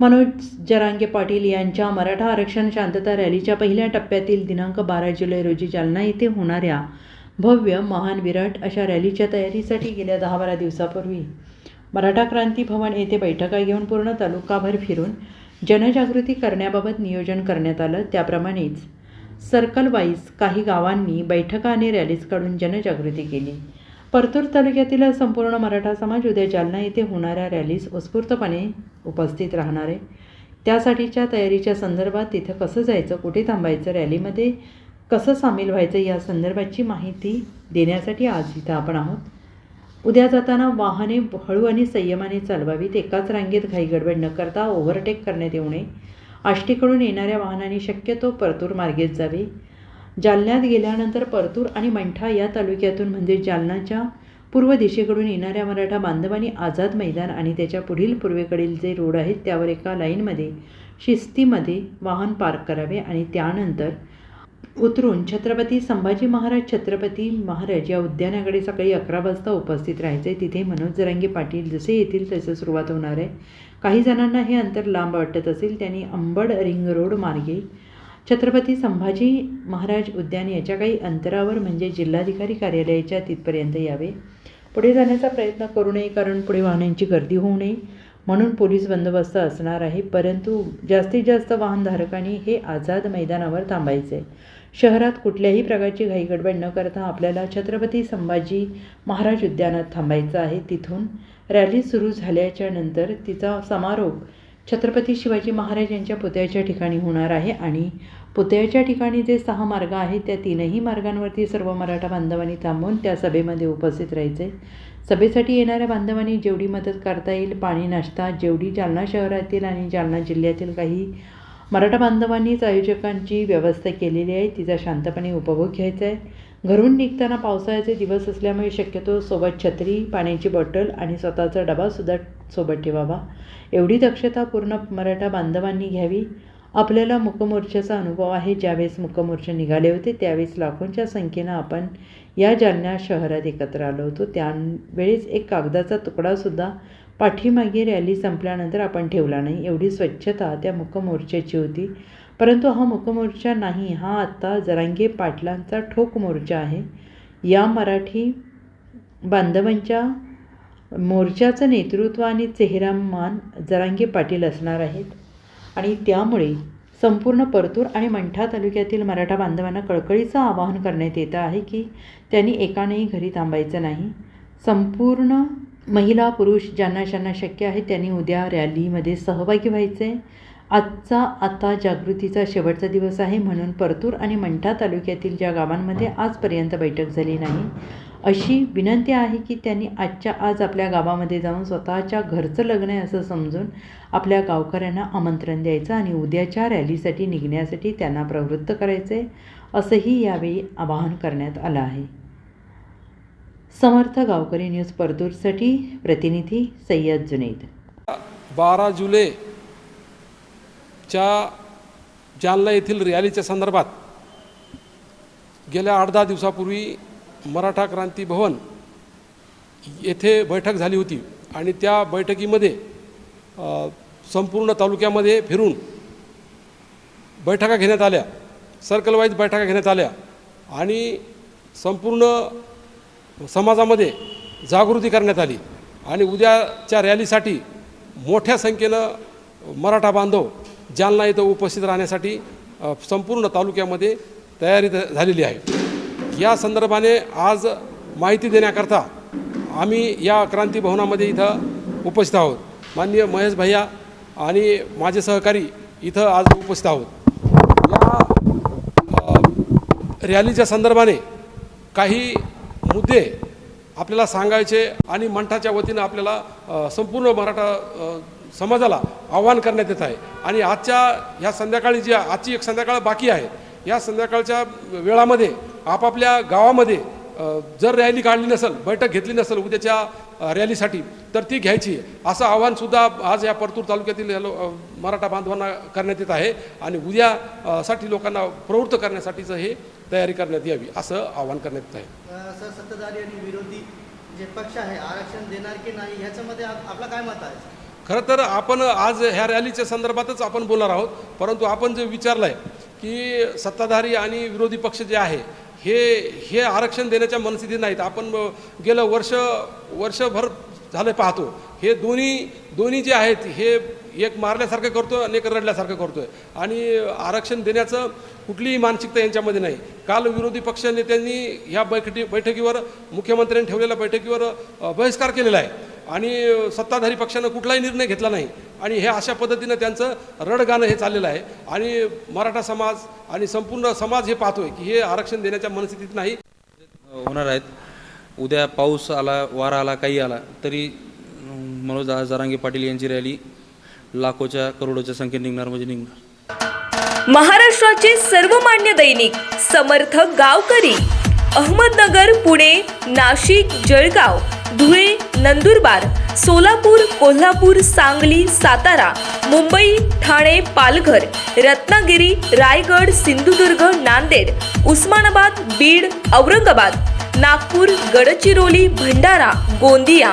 मनोज जरांगे पाटील यांच्या मराठा आरक्षण शांतता रॅलीच्या पहिल्या टप्प्यातील दिनांक बारा जुलै रोजी जालना येथे होणाऱ्या भव्य महान विराट अशा रॅलीच्या तयारीसाठी गेल्या दहा बारा दिवसापूर्वी मराठा क्रांती भवन येथे बैठका घेऊन पूर्ण तालुकाभर फिरून जनजागृती करण्याबाबत नियोजन करण्यात आलं. त्याप्रमाणेच सर्कल वाईज काही गावांनी बैठका आणि रॅलीज काढून जनजागृती केली. परतूर तालुक्यातील संपूर्ण मराठा समाज उद्या जालना येथे होणाऱ्या रॅलीस उत्स्फूर्तपणे उपस्थित राहणार आहे. त्यासाठीच्या तयारीच्या संदर्भात तिथं कसं जायचं कुठे थांबायचं रॅलीमध्ये कसं सामील व्हायचं या संदर्भाची माहिती देण्यासाठी आज इथं आपण आहोत. उद्या जाताना वाहने हळू आणि संयमाने चालवावीत एकाच रांगेत घाई गडबड न करता ओव्हरटेक करण्यात येऊ नये. आष्टीकडून येणाऱ्या वाहनांनी शक्यतो परतूर मार्गेत जावे. जालन्यात गेल्यानंतर परतूर आणि मंठा या तालुक्यातून म्हणजे जालनाच्या पूर्व दिशेकडून येणाऱ्या मराठा बांधवांनी आझाद मैदान आणि त्याच्या पुढील पूर्वेकडील जे रोड आहेत त्यावर एका लाईनमध्ये शिस्तीमध्ये वाहन पार्क करावे आणि त्यानंतर उतरून छत्रपती संभाजी महाराज छत्रपती महाराज या उद्यानाकडे सकाळी अकरा वाजता उपस्थित राहायचे. तिथे मनोज जरांगे पाटील जसे येतील तसं सुरुवात होणार आहे. काही जणांना हे अंतर लांब वाटत असेल त्यांनी अंबड रिंग रोड मार्गे छत्रपती संभाजी महाराज उद्यान याच्या काही अंतरावर म्हणजे जिल्हाधिकारी कार्यालयाच्या तिथपर्यंत यावे. पुढे जाण्याचा प्रयत्न करू नये कारण पुढे वाहनांची गर्दी होऊ नये म्हणून पोलीस बंदोबस्त असणार आहे. परंतु जास्तीत जास्त वाहनधारकांनी हे आझाद मैदानावर थांबायचे आहे शहरात कुठल्याही प्रकारची घाईगडबड न करता आपल्याला छत्रपती संभाजी महाराज उद्यानात थांबायचं आहे. तिथून रॅली सुरू झाल्याच्यानंतर तिचा समारोप छत्रपती शिवाजी महाराज यांच्या पुतळ्याच्या ठिकाणी होणार आहे आणि पुतळ्याच्या ठिकाणी जे सहा मार्ग आहेत त्या तीनही मार्गांवरती सर्व मराठा बांधवांनी थांबून त्या सभेमध्ये उपस्थित राहायचे. सभेसाठी येणाऱ्या बांधवांनी जेवढी मदत करता येईल पाणी नाश्ता जेवढी जालना शहरातील आणि जालना जिल्ह्यातील काही मराठा बांधवांनीच आयोजकांची व्यवस्था केलेली आहे तिचा शांतपणे उपभोग घ्यायचा आहे. घरून निघताना पावसाळ्याचे दिवस असल्यामुळे शक्यतो सोबत छत्री पाण्याची बॉटल आणि स्वतःचा डबासुद्धा सोबत ठेवावा. एवढी दक्षता पूर्ण मराठा बांधवांनी घ्यावी. आपल्याला मुकमोर्चाचा अनुभव आहे. ज्यावेळेस मुकमोर्चा निघाले होते त्यावेळेस लाखोंच्या संख्येनं आपण या जालना शहरात एकत्र आलो होतो. त्यावेळेस एक कागदाचा तुकडासुद्धा पाठीमागे रॅली संपल्यानंतर आपण ठेवला नाही. एवढी स्वच्छता त्या मुकमोर्चाची होती. परंतु हा मुकमोर्चा नाही हा आत्ता जरांगे पाटलांचा ठोक मोर्चा आहे. या मराठी बांधवांच्या मोर्चाचं नेतृत्व आणि चेहरामान जरांगे पाटील असणार आहेत. आणि त्यामुळे संपूर्ण परतूर आणि मंठा तालुक्यातील मराठा बांधवांना कळकळीचं आवाहन करण्यात येतं आहे की त्यांनी एकानेही घरी थांबायचं नाही. संपूर्ण महिला पुरुष ज्यांना ज्यांना शक्य आहे त्यांनी उद्या रॅलीमध्ये सहभागी व्हायचे आहे आजचा आता जागृतीचा शेवटचा दिवस आहे म्हणून परतूर आणि मंठा तालुक्यातील ज्या गावांमध्ये आजपर्यंत बैठक झाली नाही अशी विनंती आहे की त्यांनी आजच्या आज आपल्या गावामध्ये जाऊन स्वतःच्या घरचं लग्न आहे असं समजून आपल्या गावकऱ्यांना आमंत्रण द्यायचं आणि उद्याच्या रॅलीसाठी निघण्यासाठी त्यांना प्रवृत्त करायचे असंही यावेळी आवाहन करण्यात आलं आहे. समर्थ गावकरी न्यूज परतूरसाठी प्रतिनिधी सय्यद जुनेद. बारा जुलै च्या जालना येथील रॅलीच्या संदर्भात गेल्या आठ दहा दिवसापूर्वी मराठा क्रांती भवन येथे बैठक झाली होती आणि त्या बैठकीमध्ये संपूर्ण तालुक्यामध्ये फिरून बैठका घेण्यात आल्या सर्कलवाईज बैठका घेण्यात आल्या आणि संपूर्ण समाजामध्ये जागृती करण्यात आली. आणि उद्याच्या रॅलीसाठी मोठ्या संख्येनं मराठा बांधव जालना इथं उपस्थित राहण्यासाठी संपूर्ण तालुक्यामध्ये तयारी झालेली आहे. या संदर्भाने आज माहिती देण्याकरता आम्ही या क्रांती भवनामध्ये इथं उपस्थित आहोत. माननीय महेश भैया आणि माझे सहकारी इथं आज उपस्थित आहोत. या रॅलीच्या संदर्भाने काही मुद्दे आपल्याला सांगायचे आणि मंठाच्या वतीनं आपल्याला संपूर्ण मराठा समाजाला आव्हान करण्यात येत आहे. आणि आजच्या ह्या संध्याकाळी जी आजची एक संध्याकाळ बाकी आहे या संध्याकाळच्या वेळामध्ये आपापल्या गावामध्ये जर रॅली काढली नसेल बैठक घेतली नसेल उद्याच्या रॅलीसाठी तर ती घ्यायची असं आव्हानसुद्धा आज या परतूर तालुक्यातील मराठा बांधवांना करण्यात येत आहे आणि उद्या साठी लोकांना प्रवृत्त करण्यासाठीचं हे तयारी करण्यात यावी असं आवाहन करण्यात येत आहे. सत्ताधारी आणि विरोधी जे पक्ष आहे आरक्षण देणार की नाही ह्याच्यामध्ये आपलं काय मत आहे? खरं तर आपण आज ह्या रॅलीच्या संदर्भातच आपण बोलणार आहोत परंतु आपण जे विचारलं आहे की सत्ताधारी आणि विरोधी पक्ष जे आहे हे हे आरक्षण देण्याच्या मनस्थितीत नाहीत. आपण गेलं वर्ष वर्षभर झालं पाहतो. हे दोन्ही दोन्ही जे आहेत हे एक मारल्यासारखं करतो आणि एक रडल्यासारखं करतोय. आणि आरक्षण देण्याचं कुठलीही मानसिकता यांच्यामध्ये नाही. काल विरोधी पक्ष नेत्यांनी ह्या बैठकी बैठकीवर मुख्यमंत्र्यांनी ठेवलेल्या बैठकीवर बहिष्कार केलेला आहे. आणि सत्ताधारी पक्षानं कुठलाही निर्णय घेतला नाही. आणि हे अशा पद्धतीनं त्यांचं रडगाणं हे चाललेलं आहे. आणि मराठा समाज आणि संपूर्ण समाज हे पाहतोय की हे आरक्षण देण्याच्या मनस्थितीत नाही. होणार आहेत. उद्या पाऊस आला वारा आला काही आला तरी मनोज जारांगे जरांगे पाटील यांची रॅली. लाखोच्या करोडोच्या संख्येत निघणार म्हणजे निघणार. महाराष्ट्राचे सर्वमान्य दैनिक समर्थ गावकरी. अहमदनगर पुणे नाशिक जळगाव धुळे नंदुरबार सोलापूर कोल्हापूर सांगली सातारा मुंबई ठाणे पालघर रत्नागिरी रायगड सिंधुदुर्ग नांदेड उस्मानाबाद बीड औरंगाबाद नागपूर गडचिरोली भंडारा गोंदिया